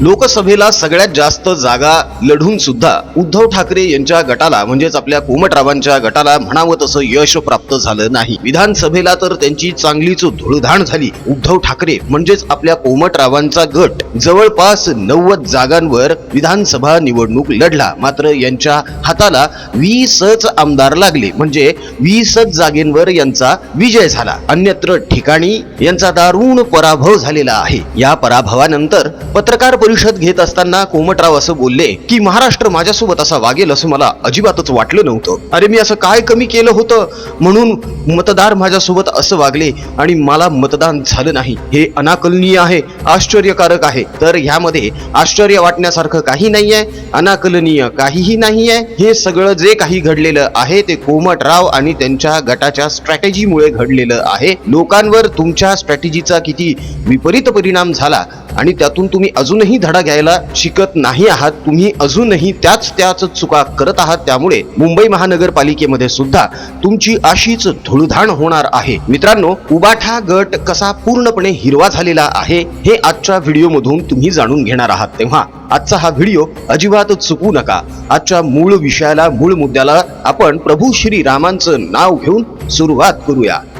लोकसभेला सगळ्यात जास्त जागा लढून सुद्धा उद्धव ठाकरे यांच्या गटाला म्हणजेच आपल्या कोमटरावांच्या गटाला म्हणावं तसं यश प्राप्त झालं नाही. विधानसभेला तर त्यांची चांगलीच धुळधाण झाली. उद्धव ठाकरे म्हणजेच आपल्या कोमटरावांचा गट जवळपास नव्वद जागांवर विधानसभा निवडणूक लढला. मात्र यांच्या हाताला वीसच आमदार लागले म्हणजे वीसच जागेंवर यांचा विजय झाला. अन्यत्र ठिकाणी यांचा दारुण पराभव झालेला आहे. या पराभवानंतर पत्रकार परिषद घेत असताना कोमटराव असं बोलले की महाराष्ट्र माझ्यासोबत असा वागेल असं मला अजिबातच वाटलं नव्हतं. अरे मी असं काय कमी केलं होतं? म्हणून मतदार माझ्यासोबत असं वागले आणि मला मतदान झालं नाही. हे अनाकलनीय आहे आश्चर्यकारक आहे. तर ह्यामध्ये आश्चर्य वाटण्यासारखं काही नाही आहे अनाकलनीय काहीही नाही आहे हे सगळं जे काही घडलेलं आहे ते कोमटराव आणि त्यांच्या गटाच्या स्ट्रॅटेजीमुळे घडलेलं आहे. लोकांवर तुमच्या स्ट्रॅटेजीचा किती विपरीत परिणाम झाला आणि त्यातून तुम्ही अजूनही धडा घ्यायला शिकत नाही आहात तुम्ही अजूनही त्याच त्याच चुका करत आहात त्यामुळे मुंबई महानगरपालिकेमध्ये सुद्धा तुमची अशीच धुळधाण होणार आहे. मित्रांनो उबाठा गट कसा पूर्णपणे हिरवा झालेला आहे हे आजच्या व्हिडिओमधून तुम्ही जाणून घेणार आहात. तेव्हा आजचा हा व्हिडिओ अजिबात चुकू नका. आजच्या मूळ विषयाला मूळ मुद्द्याला आपण प्रभू श्री रामांचं नाव घेऊन सुरुवात करूया.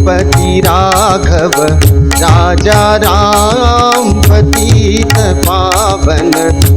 रघुपति राघव राजा राम पतित पावन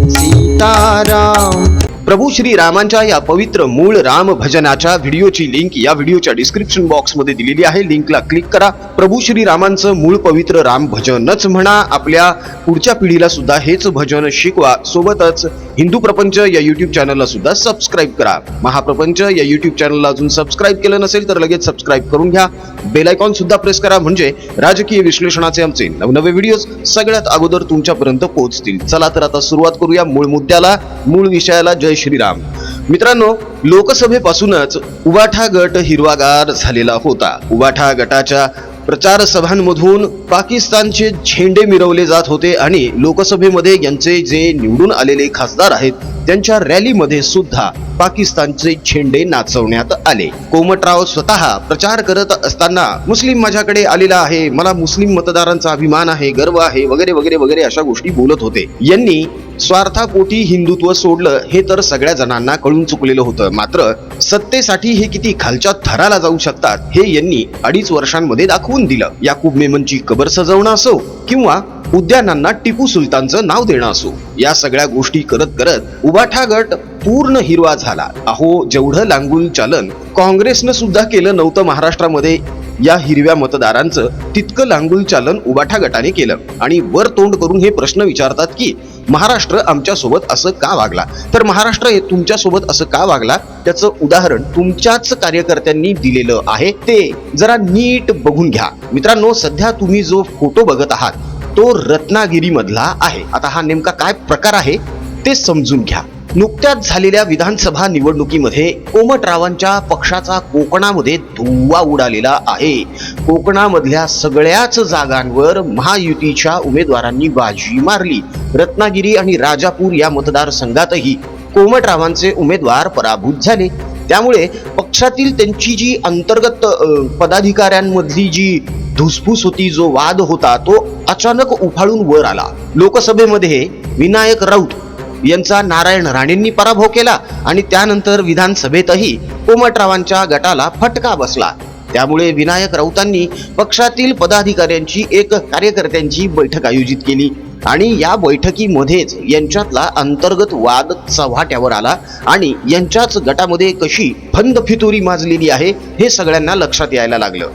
सीताराम. प्रभू श्री रामांच्या या पवित्र मूळ राम भजनाच्या व्हिडिओची लिंक या व्हिडिओच्या डिस्क्रिप्शन बॉक्समध्ये दिलेली आहे. लिंकला क्लिक करा. प्रभू श्री रामांचं मूळ पवित्र राम भजनच म्हणा. आपल्या पुढच्या पिढीला सुद्धा हेच भजन शिकवा. सोबतच हिंदू प्रपंच या युट्यूब चॅनलला सुद्धा सबस्क्राईब करा. महाप्रपंच या युट्यूब चॅनलला अजून सबस्क्राईब केलं नसेल तर लगेच सबस्क्राईब करून घ्या. बेलायकॉन सुद्धा प्रेस करा म्हणजे राजकीय विश्लेषणाचे आमचे नवनवे व्हिडिओज सगळ्यात अगोदर तुमच्यापर्यंत पोहोचतील. चला तर आता सुरुवात करूया मूळ मुद्द्याला मूळ विषयाला. जय श्रीराम. मित्रांनो लोकसभेपासूनच उबाठा गट हिरवागार झालेला होता. उबाठा गटाच्या प्रचार सभांमधून पाकिस्तानचे झेंडे मिरवले जात होते आणि लोकसभेमध्ये यांचे जे निवडून आलेले खासदार आहेत त्यांच्या रॅलीमध्ये सुद्धा पाकिस्तानचे झेंडे नाचवण्यात आले. कोमटराव स्वतः प्रचार करत असताना मुस्लिम माझ्याकडे आलेला आहे. मला मुस्लिम मतदारांचा अभिमान आहे गर्व आहे वगैरे वगैरे वगैरे अशा गोष्टी बोलत होते. यांनी स्वार्थापोटी हिंदुत्व सोडलं हे तर सगळ्या जणांना कळून चुकलेलं होतं. मात्र सत्तेसाठी हे किती खालच्या थराला जाऊ शकतात हे यांनी अडीच वर्षांमध्ये दाखवून दिलं. याकूब मेमनची कबर सजवणं असो किंवा उद्यानांना टिपू सुलतानचं नाव देणं असो या सगळ्या गोष्टी करत करत उबाठा गट पूर्ण हिरवा झाला. अहो जेवढं लांगुल चालन काँग्रेसनं सुद्धा केलं नव्हतं महाराष्ट्रामध्ये. या हिरव्या मतदारांचं तितकं लांगुल चालन उबाठा गटाने केलं. आणि वर तोंड करून हे प्रश्न विचारतात की महाराष्ट्र आमच्यासोबत असं का वागला? तर महाराष्ट्र हे तुमच्यासोबत असं का वागला? त्याचं उदाहरण तुमच्याच कार्यकर्त्यांनी दिलेलं आहे. ते जरा नीट बघून घ्या. मित्रांनो सध्या तुम्ही जो फोटो बघत आहात तो रत्नागिरी मधला आहे. आता हा नेमका काय प्रकार आहे ते समजून घ्या. नुकत्याच झालेल्या विधानसभा निवडणुकीमध्ये कोमटरावांच्या पक्षाचा कोकणामध्ये धुव्वा उडालेला आहे. कोकणामधल्या सगळ्याच जागांवर महायुतीच्या उमेदवारांनी बाजी मारली. रत्नागिरी आणि राजापूर या मतदारसंघातही कोमटरावांचे उमेदवार पराभूत झाले. त्यामुळे पक्षातील त्यांची जी अंतर्गत पदाधिकाऱ्यांमधली जी धुसफूस होती जो वाद होता तो अचानक उफाळून वर आला. लोकसभेमध्ये विनायक राऊत यांचा नारायण राणेंनी पराभव केला आणि त्यानंतर विधानसभेतही कोमटरावांच्या गटाला फटका बसला. त्यामुळे विनायक राऊतांनी पक्षातील पदाधिकाऱ्यांची एक कार्यकर्त्यांची बैठक आयोजित केली आणि या बैठकीमध्येच यांच्यातला अंतर्गत वाद चव्हाट्यावर आला आणि यांच्याच गटामध्ये कशी फंद फितुरी माजलेली आहे हे सगळ्यांना लक्षात यायला लागलं.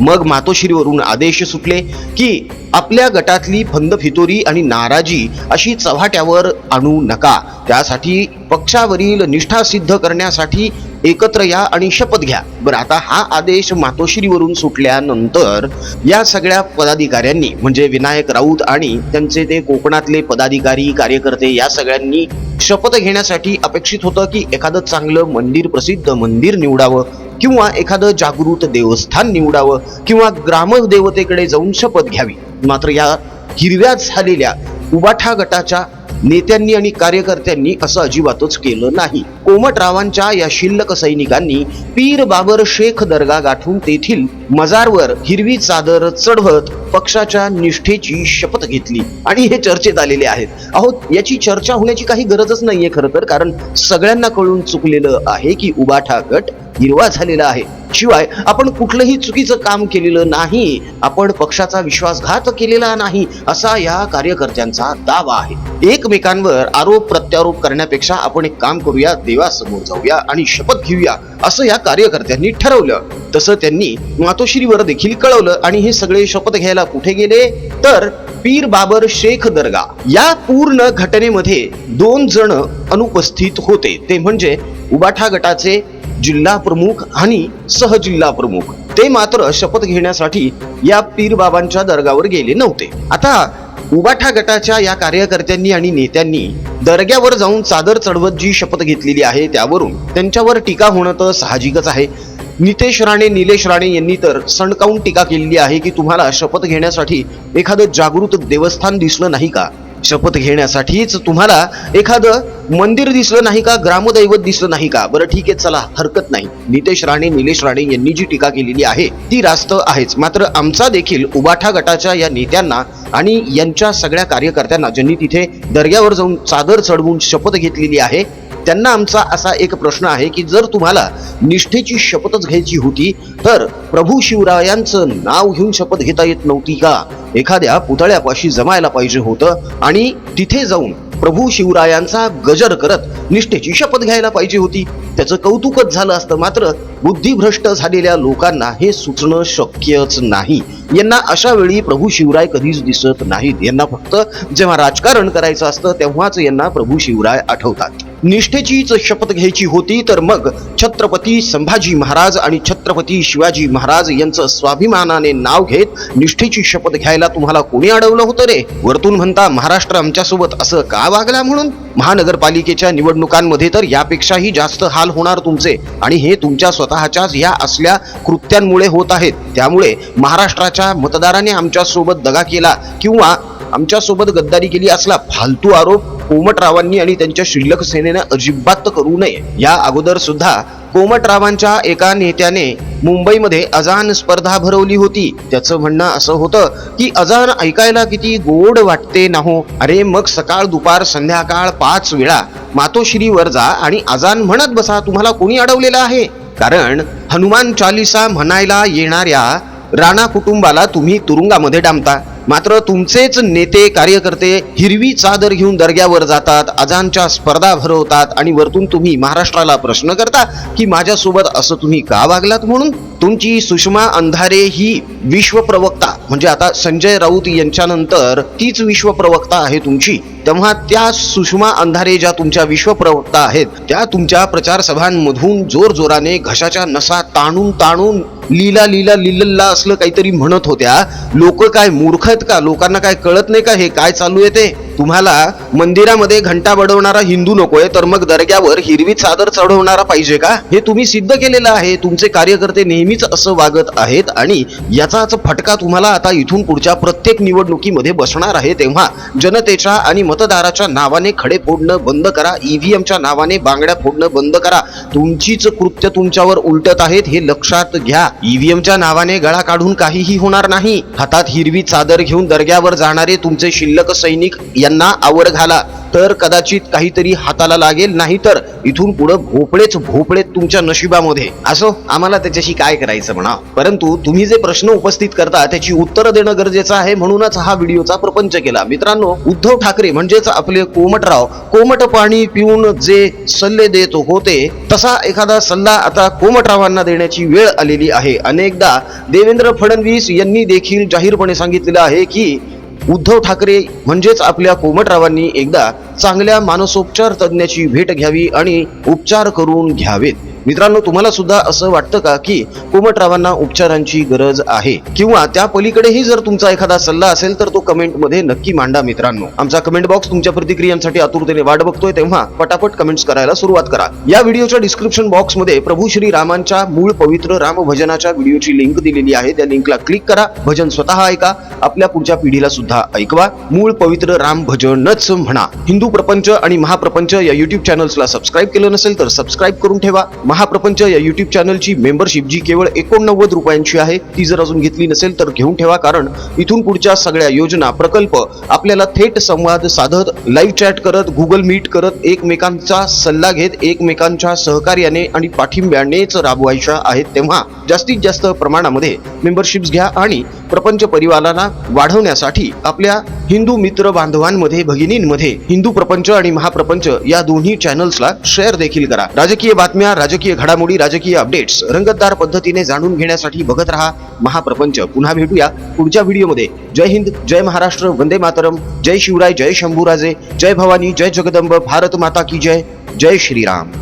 मग मातोश्रीवरून आदेश सुटले की आपल्या गटातली फंद फितोरी आणि नाराजी अशी चव्हाट्यावर आणू नका. त्यासाठी पक्षावरील निष्ठा सिद्ध करण्यासाठी एकत्र या आणि शपथ घ्या. बरं आता हा आदेश मातोश्रीवरून सुटल्यानंतर या सगळ्या पदाधिकाऱ्यांनी म्हणजे विनायक राऊत आणि त्यांचे ते कोकणातले पदाधिकारी कार्यकर्ते या सगळ्यांनी शपथ घेण्यासाठी अपेक्षित होतं की एखादं चांगलं मंदिर प्रसिद्ध मंदिर निवडावं. किंवा एखादं जागृत देवस्थान निवडावं किंवा ग्रामदेवतेकडे जाऊन शपथ घ्यावी. मात्र या हिरव्या झालेल्या उबाठा गटाच्या नेत्यांनी आणि कार्यकर्त्यांनी असं अजिबातच केलं नाही. कोमटरावांच्या या शिल्लक सैनिकांनी पीर बाबर शेख दर्गा गाठून तेथील मजारवर हिरवी चादर चढवत पक्षाच्या निष्ठेची शपथ घेतली आणि हे चर्चेत आलेले आहेत. अहो याची चर्चा होण्याची काही गरजच नाहीये खरं तर कारण सगळ्यांना कळून चुकलेलं आहे की उबाठा गट हिरवा झालेला आहे. शिवाय आपण कुठलंही चुकीचं काम केलेलं नाही. आपण पक्षाचा विश्वासघात केलेला नाही असा या कार्यकर्त्यांचा दावा आहे. एकमेकांवर आरोप प्रत्यारोप करण्यापेक्षा आपण एक काम करूया देवासमोर जाऊया आणि शपथ घेऊया असं या कार्यकर्त्यांनी ठरवलं. तसं त्यांनी मातोश्रीवर देखील कळवलं आणि हे सगळे शपथ घ्यायला कुठे गेले? तर पीर बाबर शेख दर्गा. या पूर्ण घटनेमध्ये दोन जण अनुपस्थित होते. ते म्हणजे उबाठा गटाचे जिल्हा प्रमुख आणि सहजिल्हा प्रमुख. ते मात्र शपथ घेण्यासाठी या पीर बाबांच्या दर्गावर गेले नव्हते. आता उबाठा गटाच्या या कार्यकर्त्यांनी आणि नेत्यांनी दर्ग्यावर जाऊन चादर चढवत जी शपथ घेतलेली आहे त्यावरून त्यांच्यावर टीका होणं तर साहजिकच आहे. नितेश राणे निलेश राणे यांनी तर सणकावून टीका केलेली आहे की तुम्हाला शपथ घेण्यासाठी एखादं जागृत देवस्थान दिसलं नाही का? शपथ घेण्यासाठीच तुम्हाला एखादं मंदिर दिसलं नाही का? ग्रामदैवत दिसलं नाही का? बरं ठीक आहे चला हरकत नाही. नितेश राणे निलेश राणे यांनी जी टीका केलेली आहे ती रास्त आहेच. मात्र आमचा देखील उबाठा गटाच्या या नेत्यांना आणि यांच्या सगळ्या कार्यकर्त्यांना ज्यांनी तिथे दर्ग्यावर जाऊन चादर चढवून शपथ घेतलेली आहे त्यांना आमचा असा एक प्रश्न आहे की जर तुम्हाला निष्ठेची शपथच घ्यायची होती तर प्रभू शिवरायांचं नाव घेऊन शपथ घेता येत नव्हती का? एखाद्या पुतळ्यापाशी जमायला पाहिजे होतं आणि तिथे जाऊन प्रभू शिवरायांचा गजर करत निष्ठेची शपथ घ्यायला पाहिजे होती. त्याचं कौतुकच झालं असतं मात्र बुद्धिभ्रष्ट झालेल्या लोकांना हे सुचणं शक्यच नाही. यांना अशा वेळी प्रभू शिवराय कधीच दिसत नाहीत. यांना फक्त जेव्हा राजकारण करायचं असतं तेव्हाच यांना प्रभू शिवराय आठवतात. निष्ठेचीच शपथ घ्यायची होती तर मग छत्रपती संभाजी महाराज आणि छत्रपती शिवाजी महाराज यांचं स्वाभिमानाने नाव घेत निष्ठेची शपथ घ्यायला तुम्हाला कोणी अडवलं होतं रे? वरतून म्हणता महाराष्ट्र आमच्यासोबत असं का वागला म्हणून? महानगरपालिकेच्या निवडणुकांमध्ये तर यापेक्षाही जास्त हाल होणार तुमचे. आणि हे तुमच्या स्वतःच्याच या असल्या कृत्यांमुळे होत आहेत. त्यामुळे महाराष्ट्राच्या मतदाराने आमच्यासोबत दगा केला किंवा आमच्यासोबत गद्दारी केली असला फालतू आरोप कोमटरावांनी आणि त्यांच्या शिल्लक सेनेनं अजिबात करू नये. या अगोदर सुद्धा कोमटरावांच्या एका नेत्याने मुंबईमध्ये अजान स्पर्धा भरवली होती. त्याचं म्हणणं असं होतं की अजान ऐकायला किती गोड वाटते ना हो अरे मग सकाळ दुपार संध्याकाळ पाच वेळा. मातोश्रीवर जा आणि अजान म्हणत बसा तुम्हाला कोणी अडवलेलं आहे? कारण हनुमान चालिसा म्हणायला येणाऱ्या राणा कुटुंबाला तुम्ही तुरुंगामध्ये डांबता. मात्र तुमचेच नेते कार्यकर्ते हिरवी चादर घेऊन दर्ग्यावर जातात अजानच्या स्पर्धा भरवतात आणि वरतून तुम्ही महाराष्ट्राला प्रश्न करता की माझ्यासोबत असं तुम्ही का वागलात म्हणून? तुमची सुषमा अंधारे ही विश्वप्रवक्ता म्हणजे आता संजय राऊत यांच्यानंतर तीच विश्वप्रवक्ता आहे तुमची. तेव्हा त्या सुषमा अंधारे ज्या तुमच्या विश्वप्रवक्ता आहेत त्या तुमच्या प्रचार सभांमधून जोर जोराने घशाच्या नसा ताणून ताणून लीला लीला लिलल्ला असलं काहीतरी म्हणत होत्या. लोक काय मूर्ख आहेत का? लोकांना काय कळत नाही का हे? काय चालू आहे ते? तुम्हाला मंदिरामध्ये घंटा बडवणारा हिंदू नकोय तर मग दर्ग्यावर हिरवी चादर चढवणारा पाहिजे का? हे तुम्ही सिद्ध केलेलं आहे. तुमचे कार्यकर्ते नेहमीच असं वागत आहेत आणि याचाच फटका तुम्हाला आता इथून पुढच्या प्रत्येक निवडणुकीमध्ये बसणार आहे तेव्हा जनतेच्या आणि मतदाराच्या नावाने खडे फोडणं बंद करा ईव्हीएमच्या नावाने बांगड्या फोडणं बंद करा. तुमचीच कृत्य तुमच्यावर उलटत आहेत हे लक्षात घ्या. ईव्हीएमच्या नावाने गळा काढून काहीही होणार नाही. हातात हिरवी चादर घेऊन दर्ग्यावर जाणारे तुमचे शिल्लक सैनिक यांना आवड घाला. तर कदाचित काहीतरी हाताला लागेल नाही तर इथून पुढे भोपळेच भोपळे तुमच्या नशिबामध्ये. असो आम्हाला त्याच्याशी काय करायचं म्हणा. परंतु तुम्ही जे प्रश्न उपस्थित करता त्याची उत्तरं देणं गरजेचं आहे म्हणूनच हा व्हिडिओचा प्रपंच केला. मित्रांनो उद्धव ठाकरे म्हणजेच आपले कोमटराव कोमट पाणी पिऊन जे सल्ले देत होते तसा एखादा सल्ला आता कोमटरावांना देण्याची वेळ आलेली आहे. अनेकदा देवेंद्र फडणवीस यांनी देखील जाहीरपणे सांगितलेलं आहे की उद्धव ठाकरे म्हणजेच आपल्या कोमटरावांनी एकदा चांगल्या मानसोपचार तज्ज्ञाची भेट घ्यावी आणि उपचार करून घ्यावेत. मित्रांनो तुम्हाला सुद्धा असं वाटतं का की कोमटरावांना उपचारांची गरज आहे? किंवा त्या पलीकडेही जर तुमचा एखादा सल्ला असेल तर तो कमेंटमध्ये नक्की मांडा मित्रांनो. आमचा कमेंट बॉक्स तुमच्या प्रतिक्रियांसाठी आतुरतेने वाट बघतोय तेव्हा पटापट कमेंट्स करायला सुरुवात करा. या व्हिडिओच्या डिस्क्रिप्शन बॉक्समध्ये प्रभू श्री रामांच्या मूळ पवित्र राम भजनाच्या व्हिडिओची लिंक दिलेली आहे. त्या लिंकला क्लिक करा. भजन स्वतः ऐका. आपल्या पुढच्या पिढीला सुद्धा ऐकवा. मूळ पवित्र राम भजनच म्हणा. हिंदू प्रपंच आणि महाप्रपंच या युट्यूब चॅनल्सला सबस्क्राईब केलं नसेल तर सबस्क्राईब करून ठेवा. महाप्रपंच या युट्यूब चॅनलची मेंबरशिप जी केवळ एकोणनव्वद रुपयांची आहे ती जर अजून घेतली नसेल तर घेऊन ठेवा कारण इथून पुढच्या सगळ्या योजना प्रकल्प आपल्याला थेट संवाद साधत लाईव्ह चॅट करत गुगल मीट करत एकमेकांचा सल्ला घेत एकमेकांच्या सहकार्याने आणि पाठिंब्यानेच राबवायच्या आहेत तेव्हा जास्तीत जास्त प्रमाणामध्ये मेंबरशिप्स घ्या आणि प्रपंच परिवाराला वाढवण्यासाठी आपल्या हिंदू मित्र बांधवांमध्ये भगिनींमध्ये हिंदू प्रपंच आणि महाप्रपंच या दोन्ही चॅनल्सला शेअर देखील करा. राजकीय बातम्या राजकीय घडामोडी राजकीय अपडेट्स रंगतदार पद्धतीने जाणून घेण्यासाठी बघत रहा महाप्रपंच. पुन्हा भेटूया पुढच्या व्हिडिओमध्ये. जय हिंद जय महाराष्ट्र वंदे मातरम. जय शिवराय जय शंभूराजे. जय भवानी जय जगदंब. भारत माता की जय. जय श्रीराम.